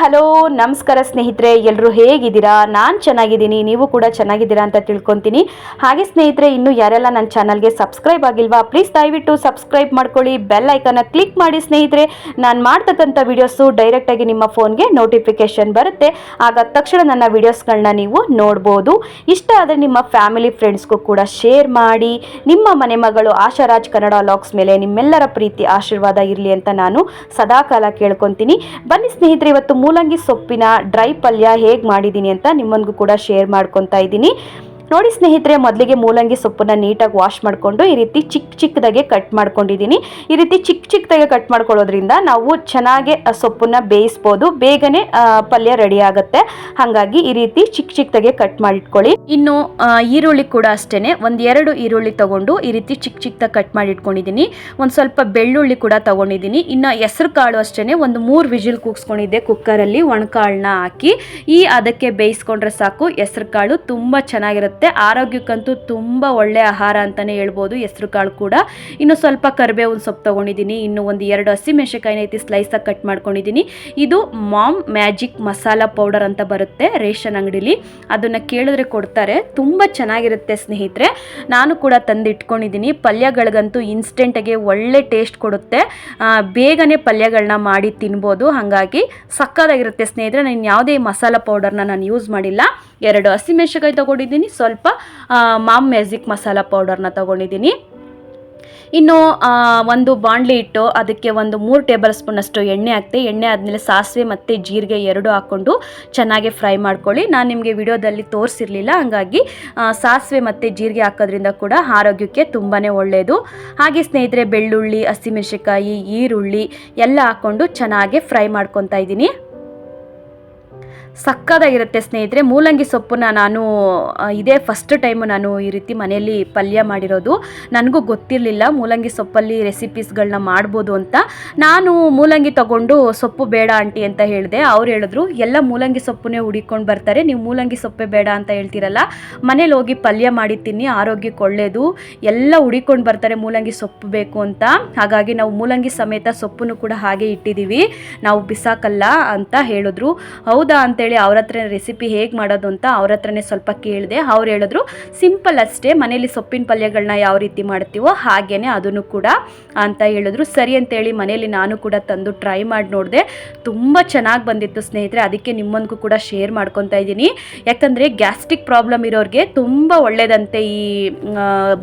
Hello, ನಮಸ್ಕಾರ ಸ್ನೇಹಿತರೆ ಎಲ್ಲರೂ ಹೇಗಿದ್ದೀರಾ? ನಾನು ಚೆನ್ನಾಗಿದ್ದೀನಿ, ನೀವು ಕೂಡ ಚೆನ್ನಾಗಿದ್ದೀರಾ ಅಂತ ತಿಳ್ಕೊತೀನಿ. ಹಾಗೆ ಸ್ನೇಹಿತರೆ, ಇನ್ನು ಯಾರೆಲ್ಲ ನನ್ನ ಚಾನಲ್ಗೆ ಸಬ್ಸ್ಕ್ರೈಬ್ ಆಗಿಲ್ವಾ ಪ್ಲೀಸ್ ದಯವಿಟ್ಟು ಸಬ್ಸ್ಕ್ರೈಬ್ ಮಾಡ್ಕೊಳ್ಳಿ ಬೆಲ್ ಐಕನ್ನ ಕ್ಲಿಕ್ ಮಾಡಿ ಸ್ನೇಹಿತರೆ. ನಾನು ಮಾಡ್ತಕ್ಕಂಥ ವೀಡಿಯೋಸು ಡೈರೆಕ್ಟಾಗಿ ನಿಮ್ಮ ಫೋನ್ಗೆ ನೋಟಿಫಿಕೇಶನ್ ಬರುತ್ತೆ. ಆಗ ತಕ್ಷಣ ನನ್ನ ವೀಡಿಯೋಸ್ಗಳನ್ನ ನೀವು ನೋಡ್ಬೋದು. ಇಷ್ಟ ಆದರೆ ನಿಮ್ಮ ಫ್ಯಾಮಿಲಿ ಫ್ರೆಂಡ್ಸ್ಗೂ ಕೂಡ ಶೇರ್ ಮಾಡಿ. ನಿಮ್ಮ ಮನೆ ಮಗಳು ಆಶಾರಾಜ್ ಕನ್ನಡ ಲಾಕ್ಸ್ ಮೇಲೆ ನಿಮ್ಮೆಲ್ಲರ ಪ್ರೀತಿ, ಆಶೀರ್ವಾದ ಇರಲಿ ಅಂತ ನಾನು ಸದಾಕಾಲ ಕೇಳ್ಕೊತೀನಿ. ಬನ್ನಿ ಸ್ನೇಹಿತರೆ, ಇವತ್ತು ಮೂಲಂಗಿ ಸೊಪ್ಪಿನ ಡ್ರೈ ಪಲ್ಯ ಹೇಗೆ ಮಾಡಿದ್ದೀನಿ ಅಂತ ನಿಮ್ಮನ್ಗೂ ಕೂಡ ಶೇರ್ ಮಾಡ್ಕೊತಾ ಇದ್ದೀನಿ. ನೋಡಿ ಸ್ನೇಹಿತರೆ, ಮೊದಲಿಗೆ ಮೂಲಂಗಿ ಸೊಪ್ಪನ್ನ ನೀಟಾಗಿ ವಾಶ್ ಮಾಡಿಕೊಂಡು ಈ ರೀತಿ ಚಿಕ್ಕ ಚಿಕ್ಕದಾಗೆ ಕಟ್ ಮಾಡ್ಕೊಂಡಿದ್ದೀನಿ. ಈ ರೀತಿ ಚಿಕ್ಕ ಚಿಕ್ಕದಾಗೆ ಕಟ್ ಮಾಡ್ಕೊಳ್ಳೋದ್ರಿಂದ ನಾವು ಚೆನ್ನಾಗಿ ಸೊಪ್ಪನ್ನ ಬೇಯಿಸ್ಬೋದು. ಬೇಗನೆ ಪಲ್ಯ ರೆಡಿ ಆಗುತ್ತೆ. ಹಾಗಾಗಿ ಈ ರೀತಿ ಚಿಕ್ಕ ಚಿಕ್ಕದಾಗೆ ಕಟ್ ಮಾಡಿಟ್ಕೊಳ್ಳಿ. ಇನ್ನು ಈರುಳ್ಳಿ ಕೂಡ ಅಷ್ಟೇ ಒಂದೆರಡು ಈರುಳ್ಳಿ ತಗೊಂಡು ಈ ರೀತಿ ಚಿಕ್ಕ ಚಿಕ್ಕದಾಗಿ ಕಟ್ ಮಾಡಿಟ್ಕೊಂಡಿದ್ದೀನಿ. ಒಂದು ಸ್ವಲ್ಪ ಬೆಳ್ಳುಳ್ಳಿ ಕೂಡ ತಗೊಂಡಿದ್ದೀನಿ. ಇನ್ನು ಹೆಸರು ಕಾಳು ಅಷ್ಟೇನೆ. ಒಂದು ಮೂರು ವಿಜಿಲ್ ಕೂಗಿಸ್ಕೊಂಡಿದ್ದೆ ಕುಕ್ಕರಲ್ಲಿ ಒಣಕಾಳನ್ನ ಹಾಕಿ. ಈ ಅದಕ್ಕೆ ಬೇಯಿಸ್ಕೊಂಡ್ರೆ ಸಾಕು. ಹೆಸರು ಕಾಳು ತುಂಬ ಚೆನ್ನಾಗಿರುತ್ತೆ. ಆರೋಗ್ಯಕ್ಕಂತೂ ತುಂಬ ಒಳ್ಳೆ ಆಹಾರ ಅಂತಲೇ ಹೇಳ್ಬೋದು. ಹೆಸರು ಕಾಳು ಕೂಡ. ಇನ್ನು ಸ್ವಲ್ಪ ಕರಿಬೇವಿನ ಸೊಪ್ಪು ತೊಗೊಂಡಿದ್ದೀನಿ. ಇನ್ನು ಒಂದು ಎರಡು ಹಸಿಮೆಣಸಿಕಾಯಿನ ಐತಿ ಸ್ಲೈಸಾಗಿ ಕಟ್ ಮಾಡ್ಕೊಂಡಿದ್ದೀನಿ. ಇದು ಮಾಮ್ ಮ್ಯಾಜಿಕ್ ಮಸಾಲ ಪೌಡರ್ ಅಂತ ಬರುತ್ತೆ ರೇಷನ್ ಅಂಗಡಿಲಿ. ಅದನ್ನು ಕೇಳಿದ್ರೆ ಕೊಡ್ತಾರೆ. ತುಂಬ ಚೆನ್ನಾಗಿರುತ್ತೆ ಸ್ನೇಹಿತರೆ. ನಾನು ಕೂಡ ತಂದು ಇಟ್ಕೊಂಡಿದ್ದೀನಿ ಪಲ್ಯಗಳಿಗಂತೂ ಇನ್ಸ್ಟೆಂಟಾಗಿ ಒಳ್ಳೆ ಟೇಸ್ಟ್ ಕೊಡುತ್ತೆ. ಬೇಗನೆ ಪಲ್ಯಗಳನ್ನ ಮಾಡಿ ತಿನ್ಬೋದು. ಹಾಗಾಗಿ ಸಕ್ಕತ್ತಾಗಿರುತ್ತೆ ಸ್ನೇಹಿತರೆ. ನಾನು ಯಾವುದೇ ಮಸಾಲ ಪೌಡರ್ನ ನಾನು ಯೂಸ್ ಮಾಡಿಲ್ಲ. ಎರಡು ಹಸಿಮೆಣಸಿಕಾಯಿ ತೊಗೊಂಡಿದ್ದೀನಿ. ಸ್ವಲ್ಪ ಆ, ಮಾಮ್ ಮ್ಯಾಜಿಕ್ ಮಸಾಲ ಪೌಡರ್ನ ತೊಗೊಂಡಿದ್ದೀನಿ. ಇನ್ನು ಒಂದು ಬಾಣಲಿ ಇಟ್ಟು ಅದಕ್ಕೆ ಒಂದು ಮೂರು ಟೇಬಲ್ ಸ್ಪೂನಷ್ಟು ಎಣ್ಣೆ ಹಾಕ್ತೆ. ಎಣ್ಣೆ ಆದಮೇಲೆ ಸಾಸಿವೆ ಮತ್ತು ಜೀರಿಗೆ ಎರಡು ಹಾಕ್ಕೊಂಡು ಚೆನ್ನಾಗಿ ಫ್ರೈ ಮಾಡ್ಕೊಳ್ಳಿ. ನಾನು ನಿಮಗೆ ವಿಡಿಯೋದಲ್ಲಿ ತೋರಿಸಿರಲಿಲ್ಲ ಹಾಗಾಗಿ ಸಾಸಿವೆ ಮತ್ತು ಜೀರಿಗೆ ಹಾಕೋದ್ರಿಂದ ಕೂಡ ಆರೋಗ್ಯಕ್ಕೆ ತುಂಬಾ ಒಳ್ಳೆಯದು ಹಾಗೆ ಸ್ನೇಹಿತರೆ ಬೆಳ್ಳುಳ್ಳಿ ಹಸಿಮೆಣಸಿಕಾಯಿ ಈರುಳ್ಳಿ ಎಲ್ಲ ಹಾಕ್ಕೊಂಡು ಚೆನ್ನಾಗಿ ಫ್ರೈ ಮಾಡ್ಕೊತಾ ಇದ್ದೀನಿ. ಸಕ್ಕದಾಗಿರುತ್ತೆ ಸ್ನೇಹಿತರೆ. ಮೂಲಂಗಿ ಸೊಪ್ಪನ್ನ ನಾನು ಇದೇ ಫಸ್ಟ್ ಟೈಮ್ ನಾನು ಈ ರೀತಿ ಮನೆಯಲ್ಲಿ ಪಲ್ಯ ಮಾಡಿರೋದು. ನನಗೂ ಗೊತ್ತಿರಲಿಲ್ಲ ಮೂಲಂಗಿ ಸೊಪ್ಪಲ್ಲಿ ರೆಸಿಪೀಸ್ಗಳನ್ನ ಮಾಡ್ಬೋದು ಅಂತ. ನಾನು ಮೂಲಂಗಿ ತಗೊಂಡು ಸೊಪ್ಪು ಬೇಡ ಆಂಟಿ ಅಂತ ಹೇಳಿದೆ. ಅವ್ರು ಹೇಳಿದ್ರು, ಎಲ್ಲ ಮೂಲಂಗಿ ಸೊಪ್ಪನ್ನೇ ಹುಡಿಕೊಂಡು ಬರ್ತಾರೆ. ನೀವು ಮೂಲಂಗಿ ಸೊಪ್ಪೆ ಬೇಡ ಅಂತ ಹೇಳ್ತೀರಲ್ಲ. ಮನೇಲಿ ಹೋಗಿ ಪಲ್ಯ ಮಾಡಿ ತಿನ್ನಿ, ಆರೋಗ್ಯಕ್ಕೆ ಒಳ್ಳೆಯದು ಎಲ್ಲ ಹುಡಿಕೊಂಡು ಬರ್ತಾರೆ ಮೂಲಂಗಿ ಸೊಪ್ಪು ಬೇಕು ಅಂತ. ಹಾಗಾಗಿ ನಾವು ಮೂಲಂಗಿ ಸಮೇತ ಸೊಪ್ಪನ್ನು ಕೂಡ ಹಾಗೆ ಇಟ್ಟಿದ್ದೀವಿ. ನಾವು ಬಿಸಾಕಲ್ಲ ಅಂತ ಹೇಳಿದ್ರು. ಹೌದಾ ಅಂತೇಳಿ ಅವ್ರ ಹತ್ರ ರೆಸಿಪಿ ಹೇಗೆ ಮಾಡೋದು ಅಂತ ಅವ್ರ ಹತ್ರನೇ ಸ್ವಲ್ಪ ಕೇಳಿದೆ. ಅವ್ರು ಹೇಳಿದ್ರು ಸಿಂಪಲ್ ಅಷ್ಟೇ, ಮನೇಲಿ ಸೊಪ್ಪಿನ ಪಲ್ಯಗಳನ್ನ ಯಾವ ರೀತಿ ಮಾಡ್ತೀವೋ ಹಾಗೇ ಅದನ್ನು ಕೂಡ, ಅಂತ ಹೇಳಿದ್ರು. ಸರಿ ಅಂತೇಳಿ ಮನೇಲಿ ನಾನು ಕೂಡ ತಂದು ಟ್ರೈ ಮಾಡಿ ನೋಡಿದೆ. ತುಂಬ ಚೆನ್ನಾಗಿ ಬಂದಿತ್ತು ಸ್ನೇಹಿತರೆ, ಅದಕ್ಕೆ ನಿಮ್ಮೊಂದಿಗೂ ಕೂಡ ಶೇರ್ ಮಾಡ್ಕೊತಾ ಇದ್ದೀನಿ. ಯಾಕಂದರೆ ಗ್ಯಾಸ್ಟ್ರಿಕ್ ಪ್ರಾಬ್ಲಮ್ ಇರೋರಿಗೆ ತುಂಬ ಒಳ್ಳೆಯದಂತೆ ಈ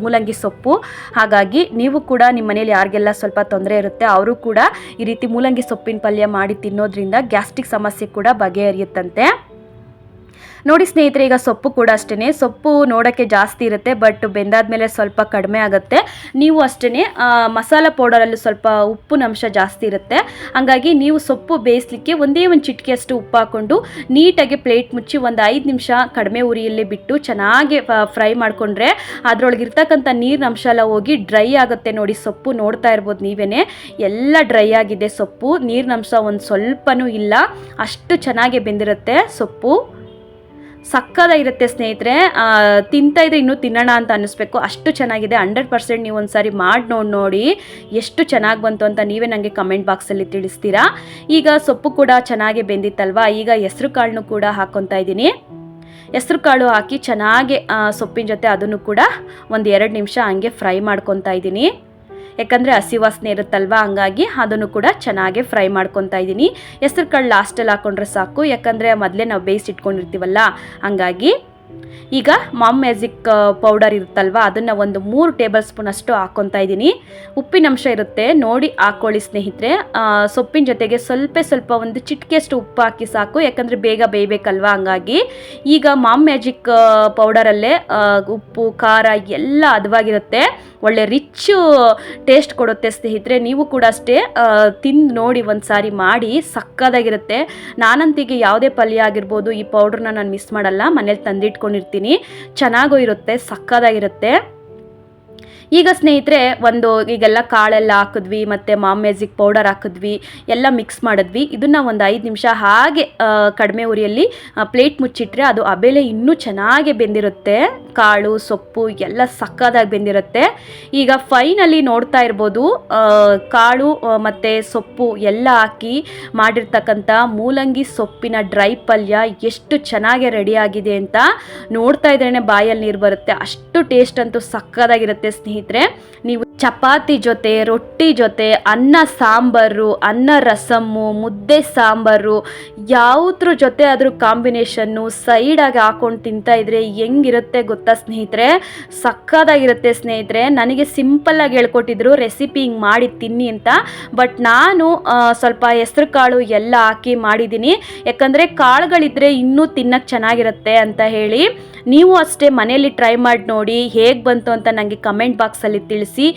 ಮೂಲಂಗಿ ಸೊಪ್ಪು. ಹಾಗಾಗಿ ನೀವು ಕೂಡ ನಿಮ್ಮ ಮನೇಲಿ ಯಾರಿಗೆಲ್ಲ ಸ್ವಲ್ಪ ತೊಂದರೆ ಇರುತ್ತೆ, ಅವರು ಕೂಡ ಈ ರೀತಿ ಮೂಲಂಗಿ ಸೊಪ್ಪಿನ ಪಲ್ಯ ಮಾಡಿ ತಿನ್ನೋದ್ರಿಂದ ಗ್ಯಾಸ್ಟ್ರಿಕ್ ಸಮಸ್ಯೆ ಕೂಡ ಬಗೆಹರಿಯುತ್ತಂತೆ. ಸಿಗುತ್ತೆ ನೋಡಿ ಸ್ನೇಹಿತರೆ, ಈಗ ಸೊಪ್ಪು ಕೂಡ ಅಷ್ಟೇ ಸೊಪ್ಪು ನೋಡೋಕ್ಕೆ ಜಾಸ್ತಿ ಇರುತ್ತೆ ಬಟ್ ಬೆಂದಾದ ಮೇಲೆ ಸ್ವಲ್ಪ ಕಡಿಮೆ ಆಗುತ್ತೆ. ನೀವು ಅಷ್ಟೇ ಮಸಾಲ ಪೌಡರಲ್ಲಿ ಸ್ವಲ್ಪ ಉಪ್ಪು ಅಂಶ ಜಾಸ್ತಿ ಇರುತ್ತೆ. ಹಾಗಾಗಿ ನೀವು ಸೊಪ್ಪು ಬೇಯಿಸ್ಲಿಕ್ಕೆ ಒಂದೇ ಒಂದು ಚಿಟಿಕೆಯಷ್ಟು ಉಪ್ಪು ಹಾಕ್ಕೊಂಡು ನೀಟಾಗಿ ಪ್ಲೇಟ್ ಮುಚ್ಚಿ ಒಂದು ಐದು ನಿಮಿಷ ಕಡಿಮೆ ಉರಿಯಲ್ಲಿ ಬಿಟ್ಟು ಚೆನ್ನಾಗಿ ಫ್ರೈ ಮಾಡಿಕೊಂಡ್ರೆ ಅದರೊಳಗಿರ್ತಕ್ಕಂಥ ನೀರಿನ ಅಂಶ ಎಲ್ಲ ಹೋಗಿ ಡ್ರೈ ಆಗುತ್ತೆ ನೋಡಿ. ಸೊಪ್ಪು ನೋಡ್ತಾ ಇರ್ಬೋದು ನೀವೇ ಎಲ್ಲ ಡ್ರೈ ಆಗಿದೆ ಸೊಪ್ಪು. ನೀರಿನ ಅಂಶ ಒಂದು ಸ್ವಲ್ಪನೂ ಇಲ್ಲ. ಅಷ್ಟು ಚೆನ್ನಾಗಿ ಬೆಂದಿರುತ್ತೆ ಸೊಪ್ಪು. ಸಕ್ಕದಾಗಿರುತ್ತೆ ಸ್ನೇಹಿತರೆ ತಿಂತಾ ಇದ್ರೆ ಇನ್ನೂ ತಿನ್ನೋಣ ಅಂತ ಅನ್ನಿಸ್ಬೇಕು. ಅಷ್ಟು ಚೆನ್ನಾಗಿದೆ. ಹಂಡ್ರೆಡ್ ಪರ್ಸೆಂಟ್ ನೀವು ಒಂದ್ಸಾರಿ ಮಾಡಿ ನೋಡಿ ನೋಡಿ. ಎಷ್ಟು ಚೆನ್ನಾಗಿ ಬಂತು ಅಂತ ನೀವೇ ನನಗೆ ಕಮೆಂಟ್ ಬಾಕ್ಸಲ್ಲಿ ತಿಳಿಸ್ತೀರಾ. ಈಗ ಸೊಪ್ಪು ಕೂಡ ಚೆನ್ನಾಗಿ ಬೆಂದಿತ್ತಲ್ವಾ? ಈಗ ಹೆಸರು ಕಾಳನ್ನು ಕೂಡ ಹಾಕ್ಕೊತಾ ಇದ್ದೀನಿ. ಹೆಸರು ಕಾಳು ಹಾಕಿ ಚೆನ್ನಾಗಿ ಸೊಪ್ಪಿನ ಜೊತೆ ಅದನ್ನು ಕೂಡ ಒಂದು ಎರಡು ನಿಮಿಷ ಹಂಗೆ ಫ್ರೈ ಮಾಡ್ಕೊತಾ ಇದ್ದೀನಿ. ಯಾಕಂದರೆ ಹಸಿ ವಾಸನೆ ಇರುತ್ತಲ್ವಾ? ಹಂಗಾಗಿ ಅದನ್ನು ಕೂಡ ಚೆನ್ನಾಗಿ ಫ್ರೈ ಮಾಡ್ಕೊತಾ ಇದ್ದೀನಿ. ಹೆಸರು ಕಾಳು ಲಾಸ್ಟಲ್ಲಿ ಹಾಕೊಂಡ್ರೆ ಸಾಕು. ಯಾಕಂದರೆ ಮೊದಲೇ ನಾವು ಬೇಯಿಸಿ ಇಟ್ಕೊಂಡಿರ್ತೀವಲ್ಲ? ಹಂಗಾಗಿ ಈಗ ಮಾಮ್ ಮ್ಯಾಜಿಕ್ ಪೌಡರ್ ಇರುತ್ತಲ್ವ? ಅದನ್ನು ಒಂದು ಮೂರು ಟೇಬಲ್ ಸ್ಪೂನ್ ಅಷ್ಟು ಹಾಕ್ಕೊತಾ ಇದ್ದೀನಿ. ಉಪ್ಪಿನಂಶ ಇರುತ್ತೆ. ನೋಡಿ ಹಾಕ್ಕೊಳ್ಳಿ ಸ್ನೇಹಿತರೆ ಸೊಪ್ಪಿನ ಜೊತೆಗೆ ಸ್ವಲ್ಪ ಸ್ವಲ್ಪ ಒಂದು ಚಿಟಿಕೆಯಷ್ಟು ಉಪ್ಪು ಹಾಕಿ ಸಾಕು. ಯಾಕಂದರೆ ಬೇಗ ಬೇಯಬೇಕಲ್ವ? ಹಂಗಾಗಿ ಈಗ ಮಾಮ್ ಮ್ಯಾಜಿಕ್ ಪೌಡರಲ್ಲೇ ಉಪ್ಪು, ಖಾರ ಎಲ್ಲ ಹದವಾಗಿರುತ್ತೆ. ಒಳ್ಳೆ ರಿಚ್ ಟೇಸ್ಟ್ ಕೊಡುತ್ತೆ ಸ್ನೇಹಿತರೆ, ನೀವು ಕೂಡ ಅಷ್ಟೇ ತಿಂದು ನೋಡಿ ಒಂದು ಸಾರಿ ಮಾಡಿ, ಸಕ್ಕದಾಗಿರುತ್ತೆ. ನಾನಂತಿಗೆ ಯಾವುದೇ ಪಲ್ಯ ಆಗಿರ್ಬೋದು ಈ ಪೌಡ್ರನ್ನ ನಾನು ಮಿಸ್ ಮಾಡಲ್ಲ, ಮನೇಲಿ ತಂದಿಟ್ಕೊಂಡಿರ್ತೀನಿ. ಚೆನ್ನಾಗೂ ಇರುತ್ತೆ, ಸಕ್ಕದಾಗಿರುತ್ತೆ. ಈಗ ಸ್ನೇಹಿತರೆ, ಒಂದು ಈಗೆಲ್ಲ ಕಾಳೆಲ್ಲ ಹಾಕಿದ್ವಿ, ಮತ್ತು ಮಾಮ್ ಮ್ಯಾಜಿಕ್ ಪೌಡರ್ ಹಾಕಿದ್ವಿ, ಎಲ್ಲ ಮಿಕ್ಸ್ ಮಾಡಿದ್ವಿ. ಇದನ್ನು ಒಂದು ಐದು ನಿಮಿಷ ಹಾಗೆ ಕಡಿಮೆ ಉರಿಯಲ್ಲಿ ಪ್ಲೇಟ್ ಮುಚ್ಚಿಟ್ರೆ ಅದು ಅಬೆಲೆ ಇನ್ನೂ ಚೆನ್ನಾಗಿ ಬೆಂದಿರುತ್ತೆ. ಕಾಳು, ಸೊಪ್ಪು ಎಲ್ಲ ಸಕ್ಕದಾಗಿ ಬೆಂದಿರುತ್ತೆ. ಈಗ ಫೈನಲಿ ನೋಡ್ತಾ ಇರ್ಬೋದು ಕಾಳು ಮತ್ತು ಸೊಪ್ಪು ಎಲ್ಲ ಹಾಕಿ ಮಾಡಿರ್ತಕ್ಕಂಥ ಮೂಲಂಗಿ ಸೊಪ್ಪಿನ ಡ್ರೈ ಪಲ್ಯ ಎಷ್ಟು ಚೆನ್ನಾಗಿ ರೆಡಿ ಆಗಿದೆ ಅಂತ ನೋಡ್ತಾ ಇದ್ರೇ ಬಾಯಲ್ಲಿ ನೀರು ಬರುತ್ತೆ. ಅಷ್ಟು ಟೇಸ್ಟ್ ಅಂತೂ ಸಕ್ಕದಾಗಿರುತ್ತೆ ಸ್ನೇಹಿತರೆ. ನೀವು ಚಪಾತಿ ಜೊತೆ, ರೊಟ್ಟಿ ಜೊತೆ, ಅನ್ನ ಸಾಂಬಾರು, ಅನ್ನ ರಸಮ್ಮು, ಮುದ್ದೆ ಸಾಂಬಾರು, ಯಾವುದ್ರ ಜೊತೆ ಅದ್ರ ಕಾಂಬಿನೇಷನ್ನು ಸೈಡಾಗಿ ಹಾಕೊಂಡು ತಿಂತಾ ಇದ್ರೆ ಹೆಂಗಿರುತ್ತೆ ಗೊತ್ತಾ ಸ್ನೇಹಿತರೆ? ಸಕ್ಕದಾಗಿರುತ್ತೆ ಸ್ನೇಹಿತರೆ. ನನಗೆ ಸಿಂಪಲ್ಲಾಗಿ ಹೇಳ್ಕೊಟ್ಟಿದ್ರು, ರೆಸಿಪಿ ಹಿಂಗೆ ಮಾಡಿ ತಿನ್ನಿ ಅಂತ. ಬಟ್ ನಾನು ಸ್ವಲ್ಪ ಹೆಸ್ರು ಕಾಳು ಎಲ್ಲ ಹಾಕಿ ಮಾಡಿದ್ದೀನಿ ಯಾಕಂದರೆ ಕಾಳುಗಳಿದ್ರೆ ಇನ್ನೂ ತಿನ್ನಕ್ಕೆ ಚೆನ್ನಾಗಿರುತ್ತೆ ಅಂತ ಹೇಳಿ. ನೀವು ಅಷ್ಟೇ ಮನೆಯಲ್ಲಿ ಟ್ರೈ ಮಾಡಿ ನೋಡಿ, ಹೇಗೆ ಬಂತು ಅಂತ ನನಗೆ ಕಮೆಂಟ್ ಬಾಕ್ಸಲ್ಲಿ ತಿಳಿಸಿ.